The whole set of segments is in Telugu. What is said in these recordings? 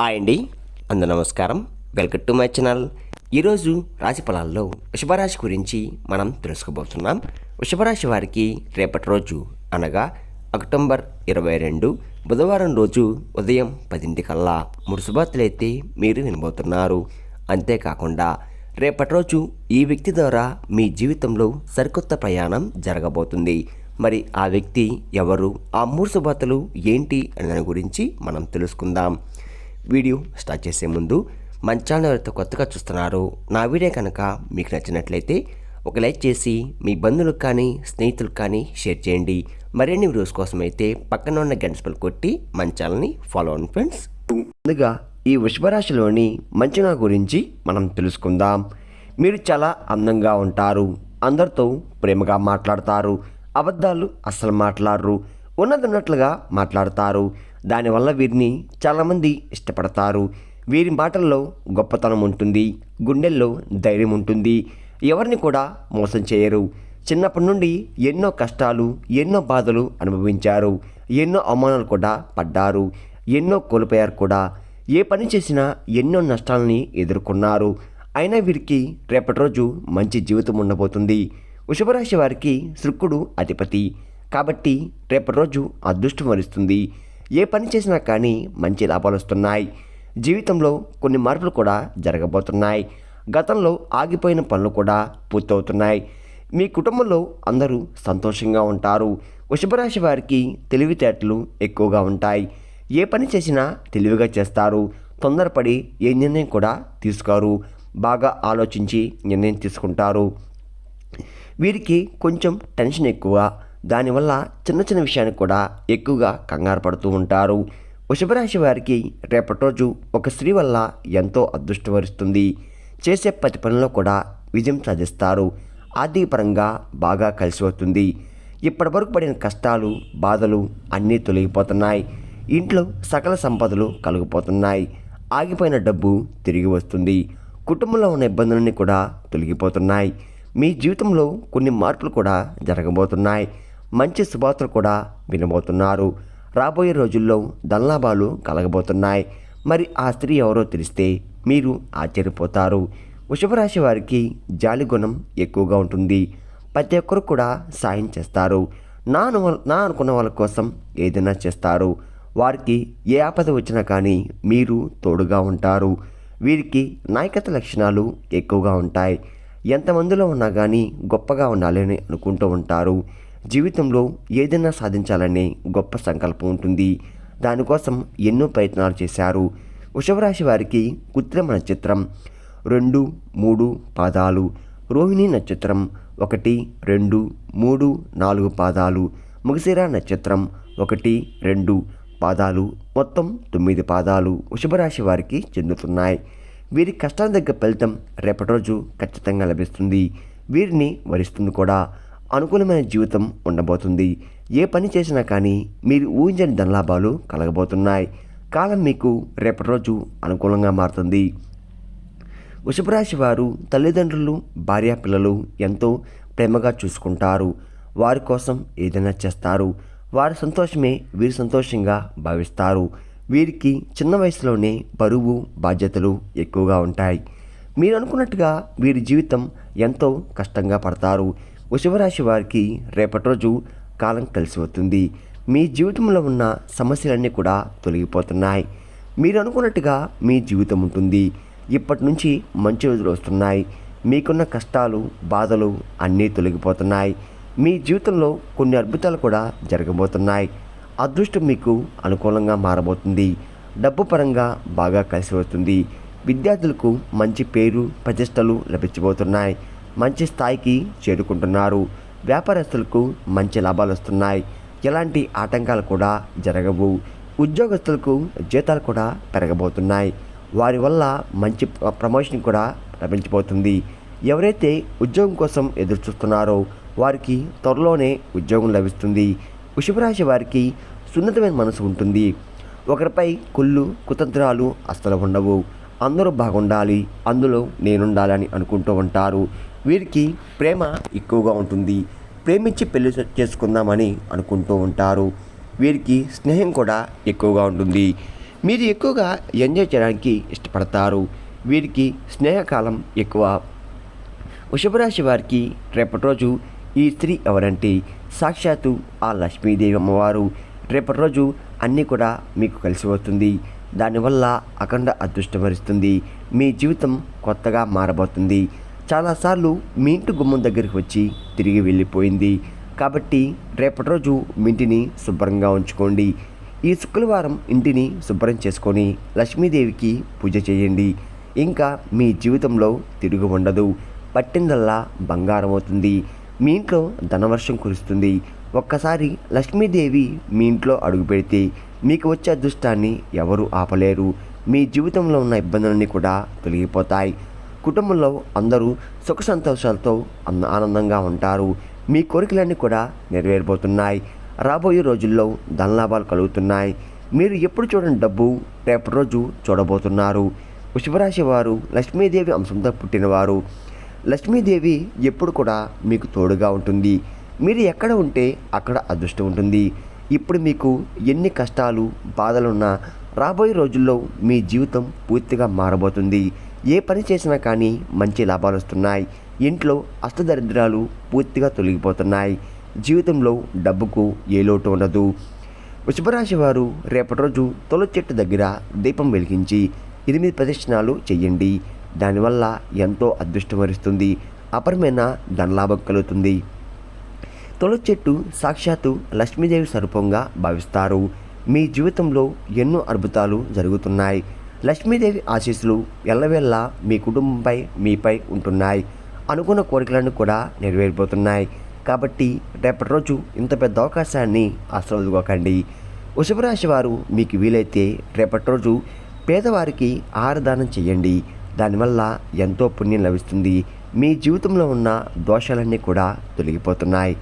హాయ్ అండి. అందు నమస్కారం. Welcome to my channel. ఈరోజు రాశి ఫలాల్లో వృషభరాశి గురించి మనం తెలుసుకోబోతున్నాం. వృషభరాశి వారికి రేపటి రోజు అనగా అక్టోబర్ ఇరవై రెండు బుధవారం రోజు ఉదయం పదింటికల్లా మూడు శుభార్తలైతే మీరు వినబోతున్నారు. అంతేకాకుండా రేపటి రోజు ఈ వ్యక్తి ద్వారా మీ జీవితంలో సరికొత్త ప్రయాణం జరగబోతుంది. మరి ఆ వ్యక్తి ఎవరు? ఆ మూడు శుభార్తలు ఏంటి? అనే దాని గురించి మనం తెలుసుకుందాం. వీడియో స్టార్ట్ చేసే ముందు మన ఛానల్ ఎవరైతే కొత్తగా చూస్తున్నారో నా వీడియో కనుక మీకు నచ్చినట్లయితే ఒక లైక్ చేసి మీ బంధువులకు కానీ స్నేహితులకు కానీ షేర్ చేయండి. మరిన్ని వీడియోస్ కోసం అయితే పక్కన ఉన్న గంటలు కొట్టి మన ఛానల్ని ఫాలో అవ్వండి ఫ్రెండ్స్. ముందుగా ఈ వృషభరాశిలోని మంచిగా గురించి మనం తెలుసుకుందాం. మీరు చాలా అందంగా ఉంటారు. అందరితో ప్రేమగా మాట్లాడతారు. అబద్ధాలు అస్సలు మాట్లాడరు. ఉన్నదన్నట్లుగా మాట్లాడతారు. దానివల్ల వీరిని చాలామంది ఇష్టపడతారు. వీరి మాటల్లో గొప్పతనం ఉంటుంది. గుండెల్లో ధైర్యం ఉంటుంది. ఎవరిని కూడా మోసం చేయరు. చిన్నప్పటి నుండి ఎన్నో కష్టాలు ఎన్నో బాధలు అనుభవించారు. ఎన్నో అవమానాలు కూడా పడ్డారు. ఎన్నో కోల్పోయారు కూడా. ఏ పని చేసినా ఎన్నో నష్టాలని ఎదుర్కొన్నారు. అయినా వీరికి రేపటి రోజు మంచి జీవితం ఉండబోతుంది. వృషభరాశి వారికి శుక్రుడు అధిపతి. కాబట్టి రేపటి రోజు అదృష్టం వరిస్తుంది. ఏ పని చేసినా కానీ మంచి లాభాలు వస్తున్నాయి. జీవితంలో కొన్ని మార్పులు కూడా జరగబోతున్నాయి. గతంలో ఆగిపోయిన పనులు కూడా పూర్తవుతున్నాయి. మీ కుటుంబంలో అందరూ సంతోషంగా ఉంటారు. వృషభరాశి వారికి తెలివితేటలు ఎక్కువగా ఉంటాయి. ఏ పని చేసినా తెలివిగా చేస్తారు. తొందరపడి ఏ నిర్ణయం కూడా తీసుకోరు. బాగా ఆలోచించి నిర్ణయం తీసుకుంటారు. వీరికి కొంచెం టెన్షన్ ఎక్కువ. దానివల్ల చిన్న చిన్న విషయానికి కూడా ఎక్కువగా కంగారు పడుతూ ఉంటారు. వృషభరాశి వారికి రేపటి రోజు ఒక స్త్రీ వల్ల ఎంతో అదృష్టం వరిస్తుంది. చేసే ప్రతి పనిలో కూడా విజయం సాధిస్తారు. ఆర్థికపరంగా బాగా కలిసి వస్తుంది. ఇప్పటివరకు పడిన కష్టాలు బాధలు అన్నీ తొలగిపోతున్నాయి. ఇంట్లో సకల సంపదలు కలిగిపోతున్నాయి. ఆగిపోయిన డబ్బు తిరిగి వస్తుంది. కుటుంబంలో ఉన్న ఇబ్బందులన్నీ కూడా తొలగిపోతున్నాయి. మీ జీవితంలో కొన్ని మార్పులు కూడా జరగబోతున్నాయి. మంచి శుభార్తలు కూడా వినబోతున్నారు. రాబోయే రోజుల్లో ధనలాభాలు కలగబోతున్నాయి. మరి ఆ స్త్రీ ఎవరో తెలిస్తే మీరు ఆశ్చర్యపోతారు. వృషభరాశి వారికి జాలి గుణం ఎక్కువగా ఉంటుంది. ప్రతి ఒక్కరు కూడా సాయం చేస్తారు. నా అను నా అనుకున్న వాళ్ళ కోసం ఏదైనా చేస్తారు. వారికి ఏ ఆపద వచ్చినా కానీ మీరు తోడుగా ఉంటారు. వీరికి నాయకత లక్షణాలు ఎక్కువగా ఉంటాయి. ఎంతమందిలో ఉన్నా కానీ గొప్పగా ఉండాలని అనుకుంటూ ఉంటారు. జీవితంలో ఏదైనా సాధించాలనే గొప్ప సంకల్పం ఉంటుంది. దానికోసం ఎన్నో ప్రయత్నాలు చేశారు. వృషభరాశి వారికి కృత్రిమ నక్షత్రం రెండు మూడు పాదాలు రోహిణి నక్షత్రం ఒకటి రెండు మూడు నాలుగు పాదాలు ముగసిరా నక్షత్రం ఒకటి రెండు పాదాలు మొత్తం తొమ్మిది పాదాలు వృషభరాశి వారికి చెందుతున్నాయి. వీరి కష్టాల దగ్గర ఫలితం రేపటి రోజు ఖచ్చితంగా లభిస్తుంది. వీరిని వరిస్తుంది కూడా. అనుకూలమైన జీవితం ఉండబోతుంది. ఏ పని చేసినా కానీ మీరు ఊహించని ధనలాభాలు కలగబోతున్నాయి. కాలం మీకు రేపటి రోజు అనుకూలంగా మారుతుంది. వృషభరాశి వారు తల్లిదండ్రులు భార్య పిల్లలు ఎంతో ప్రేమగా చూసుకుంటారు. వారి కోసం ఏదైనా చేస్తారు. వారి సంతోషమే వీరి సంతోషంగా భావిస్తారు. వీరికి చిన్న వయసులోనే బరువు బాధ్యతలు ఎక్కువగా ఉంటాయి. మీరు అనుకున్నట్టుగా వీరి జీవితం ఎంతో కష్టంగా పడతారు. వృషభరాశి వారికి రేపటి రోజు కాలం కలిసి వస్తుంది. మీ జీవితంలో ఉన్న సమస్యలన్నీ కూడా తొలగిపోతున్నాయి. మీరు అనుకున్నట్టుగా మీ జీవితం ఉంటుంది. ఇప్పటి నుంచి మంచి రోజులు వస్తున్నాయి. మీకున్న కష్టాలు బాధలు అన్నీ తొలగిపోతున్నాయి. మీ జీవితంలో కొన్ని అద్భుతాలు కూడా జరగబోతున్నాయి. అదృష్టం మీకు అనుకూలంగా మారబోతుంది. డబ్బు పరంగా బాగా కలిసి వస్తుంది. విద్యార్థులకు మంచి పేరు ప్రతిష్టలు లభించబోతున్నాయి. మంచి స్థాయికి చేరుకుంటున్నారు. వ్యాపారస్తులకు మంచి లాభాలు వస్తున్నాయి. ఎలాంటి ఆటంకాలు కూడా జరగవు. ఉద్యోగస్తులకు జీతాలు కూడా పెరగబోతున్నాయి. వారి వల్ల మంచి ప్రమోషన్ కూడా లభించబోతుంది. ఎవరైతే ఉద్యోగం కోసం ఎదురు చూస్తున్నారో వారికి త్వరలోనే ఉద్యోగం లభిస్తుంది. వృషభరాశి వారికి సున్నితమైన మనసు ఉంటుంది. ఒకరిపై కుళ్ళు కుతంత్రాలు అస్సలు ఉండవు. అందరూ బాగుండాలి. అందులో నేనుండాలని అనుకుంటూ ఉంటారు. వీరికి ప్రేమ ఎక్కువగా ఉంటుంది. ప్రేమించి పెళ్ళి చేసుకుందామని అనుకుంటూ ఉంటారు. వీరికి స్నేహం కూడా ఎక్కువగా ఉంటుంది. మీరు ఎక్కువగా ఎంజాయ్ చేయడానికి ఇష్టపడతారు. వీరికి స్నేహకాలం ఎక్కువ. వృషభరాశి వారికి రేపటి రోజు ఈ స్త్రీ ఎవరంటే? సాక్షాత్తు ఆ లక్ష్మీదేవి అమ్మవారు. రేపటి రోజు అన్నీ కూడా మీకు కలిసి వస్తుంది. దానివల్ల అఖండ అదృష్టం వరిస్తుంది. మీ జీవితం కొత్తగా మారబోతుంది. చాలాసార్లు మీ ఇంటి గుమ్మం దగ్గరికి వచ్చి తిరిగి వెళ్ళిపోయింది. కాబట్టి రేపటి రోజు మీ ఇంటిని శుభ్రంగా ఉంచుకోండి. ఈ శుక్రవారం ఇంటిని శుభ్రం చేసుకొని లక్ష్మీదేవికి పూజ చేయండి. ఇంకా మీ జీవితంలో తిరుగు ఉండదు. పట్టిందల్లా బంగారం అవుతుంది. మీ ఇంట్లో ధనవర్షం కురుస్తుంది. ఒక్కసారి లక్ష్మీదేవి మీ ఇంట్లో అడుగు పెడితే మీకు వచ్చే అదృష్టాన్ని ఎవరు ఆపలేరు. మీ జీవితంలో ఉన్న ఇబ్బందులన్నీ కూడా తొలగిపోతాయి. కుటుంబంలో అందరూ సుఖ సంతోషాలతో అన్న- ఆనందంగా ఉంటారు. మీ కోరికలన్నీ కూడా నెరవేరబోతున్నాయి. రాబోయే రోజుల్లో ధనలాభాలు కలుగుతున్నాయి. మీరు ఎప్పుడు చూడని డబ్బు రేపటి రోజు చూడబోతున్నారు. వృషభరాశి వారు లక్ష్మీదేవి అంశంతో పుట్టినవారు. లక్ష్మీదేవి ఎప్పుడు కూడా మీకు తోడుగా ఉంటుంది. మీరు ఎక్కడ ఉంటే అక్కడ అదృష్టం ఉంటుంది. ఇప్పుడు మీకు ఎన్ని కష్టాలు బాధలున్నా రాబోయే రోజుల్లో మీ జీవితం పూర్తిగా మారబోతుంది. ఏ పని చేసినా కానీ మంచి లాభాలు వస్తున్నాయి. ఇంట్లో అష్టదరిద్రాలు పూర్తిగా తొలగిపోతున్నాయి. జీవితంలో డబ్బుకు ఏ లోటు ఉండదు. వృషభరాశి వారు రేపటి రోజు తొలి చెట్టు దగ్గర దీపం వెలిగించి ఎనిమిది ప్రదక్షిణాలు చెయ్యండి దానివల్ల ఎంతో అదృష్టం వరిస్తుంది. అపరమైన ధనలాభం కలుగుతుంది. తొలి చెట్టు సాక్షాత్తు లక్ష్మీదేవి స్వరూపంగా భావిస్తారు. మీ జీవితంలో ఎన్నో అద్భుతాలు జరుగుతున్నాయి. లక్ష్మీదేవి ఆశీస్సులు ఎల్లవేళ్ళ మీ కుటుంబంపై మీపై ఉంటున్నాయి. అనుకున్న కోరికలను కూడా నెరవేరిపోతున్నాయి. కాబట్టి రేపటి రోజు ఇంత పెద్ద అవకాశాన్ని ఆశ్రవదుకోకండి వృషభరాశి వారు మీకు వీలైతే రేపటి రోజు పేదవారికి ఆహారదానం చేయండి. దానివల్ల ఎంతో పుణ్యం లభిస్తుంది. మీ జీవితంలో ఉన్న దోషాలన్నీ కూడా తొలగిపోతున్నాయి.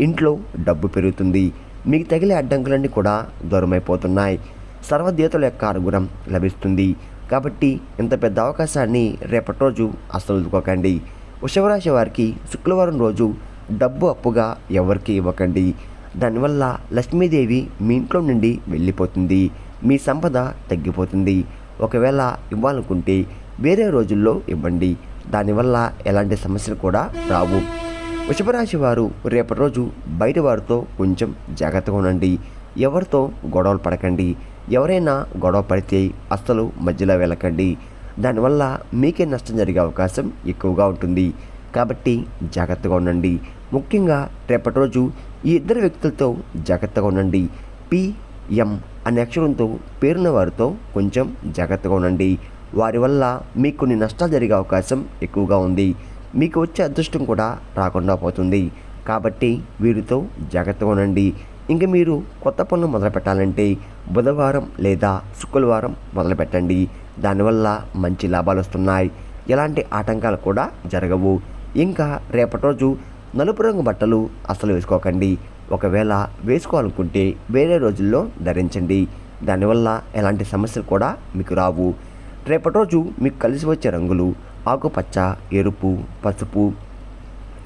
ఇంట్లో డబ్బు పెరుగుతుంది. మీకు తగిలే అడ్డంకులన్నీ కూడా దూరమైపోతున్నాయి. సర్వదేవతల యొక్క అనుగుణం లభిస్తుంది. కాబట్టి ఇంత పెద్ద అవకాశాన్ని రేపటి రోజు అస్సలు వదులుకోకండి. వృషభరాశి వారికి శుక్రవారం రోజు డబ్బు అప్పుగా ఎవరికి ఇవ్వకండి. దానివల్ల లక్ష్మీదేవి మీ ఇంట్లో నుండి వెళ్ళిపోతుంది. మీ సంపద తగ్గిపోతుంది. ఒకవేళ ఇవ్వాలనుకుంటే వేరే రోజుల్లో ఇవ్వండి. దానివల్ల ఎలాంటి సమస్యలు కూడా రావు. వృషభరాశి వారు రేపటి రోజు బయట వారితో కొంచెం జాగ్రత్తగా ఉండండి. ఎవరితో గొడవలు పడకండి. ఎవరైనా గొడవ పడితే అస్సలు మధ్యలో వెళ్ళకండి. దానివల్ల మీకే నష్టం జరిగే అవకాశం ఎక్కువగా ఉంటుంది. కాబట్టి జాగ్రత్తగా ఉండండి. ముఖ్యంగా రేపటి రోజు ఈ ఇద్దరు వ్యక్తులతో జాగ్రత్తగా ఉండండి. పిఎం అనే అక్షరంతో పేరున్న వారితో కొంచెం జాగ్రత్తగా ఉండండి. వారి వల్ల మీకు కొన్ని నష్టాలు జరిగే అవకాశం ఎక్కువగా ఉంది. మీకు వచ్చే అదృష్టం కూడా రాకుండా పోతుంది. కాబట్టి వీరితో జాగ్రత్తగా ఉండండి. ఇంక మీరు కొత్త పనులు మొదలుపెట్టాలంటే బుధవారం లేదా శుక్రవారం మొదలుపెట్టండి. దానివల్ల మంచి లాభాలు వస్తున్నాయి. ఎలాంటి ఆటంకాలు కూడా జరగవు. ఇంకా రేపటి రోజు నలుపు రంగు బట్టలు అసలు వేసుకోకండి. ఒకవేళ వేసుకోవాలనుకుంటే వేరే రోజుల్లో ధరించండి. దానివల్ల ఎలాంటి సమస్యలు కూడా మీకు రావు. రేపటి రోజు మీకు కలిసి వచ్చే రంగులు ఆకుపచ్చ ఎరుపు పసుపు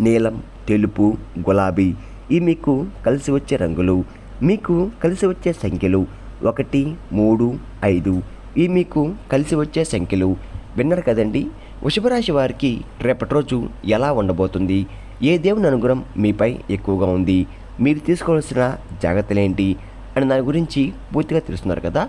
నీలం తెలుపు గులాబీ ఈ మీకు కలిసి వచ్చే రంగులు మీకు కలిసి వచ్చే సంఖ్యలు ఒకటి మూడు ఐదు ఈ మీకు కలిసి వచ్చే సంఖ్యలు. విన్నారు కదండి? వృషభరాశి వారికి రేపటి రోజు ఎలా ఉండబోతుంది? ఏ దేవుని అనుగ్రహం మీపై ఎక్కువగా ఉంది? మీరు తీసుకోవాల్సిన జాగ్రత్తలు ఏంటి అని దాని గురించి పూర్తిగా తెలుస్తున్నారు కదా?